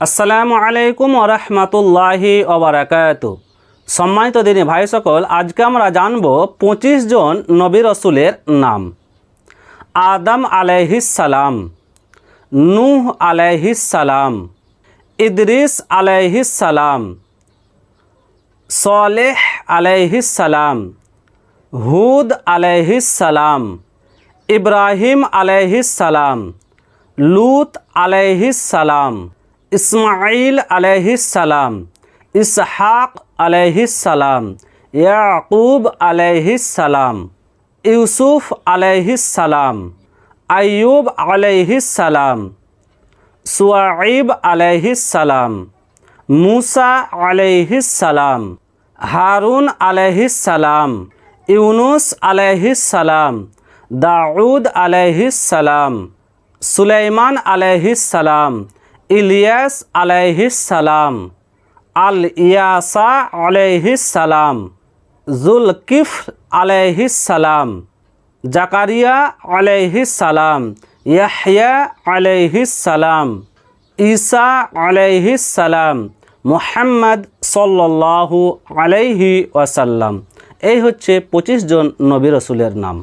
আসসালামু আলাইকুম ওরহমতুল্লাহি ওবরাকাত সম্মানিত দিনী ভাই সকল আজকে আমরা জানব পঁচিশ জন নবী রসুলের নাম। আদম আলাইহিসালাম নূহ আলাইহিসালাম ইদরিস আলাইহিসালাম সলেহ আলাইহিসালাম হুদ আলাইহিসালাম ইব্রাহিম আলাইহিসালাম লুত আলাইহিসালাম ইসমাইল আলাইহিসালাম ইসহাক আলাইহিসালাম ইয়াকুব আলাইহিসালাম ইউসুফ আলাইহিসালাম আইয়ুব আলাইহিসালাম সুয়াইব আলাইহিসালাম মুসা আলাইহিসালাম হারুন আলাইহিসালাম ইউনুস আলাইহিসালাম দাউদ আলাইহিসালাম সুলাইমান আলাইহিসালাম ইলিয়াস আলাইহিসালাম আল ইয়াসা আলাইহিসালাম জুলকিফ আলাইহিসালাম জাকারিয়া আলাইহিসালাম ইয়াহয়া আলাইহিসালাম ঈসা আলাইহিসালাম মুহাম্মদ সাল্লাল্লাহু আলাইহি ওয়াসাল্লাম। এই হচ্ছে পঁচিশ জন নবী রসুলের নাম।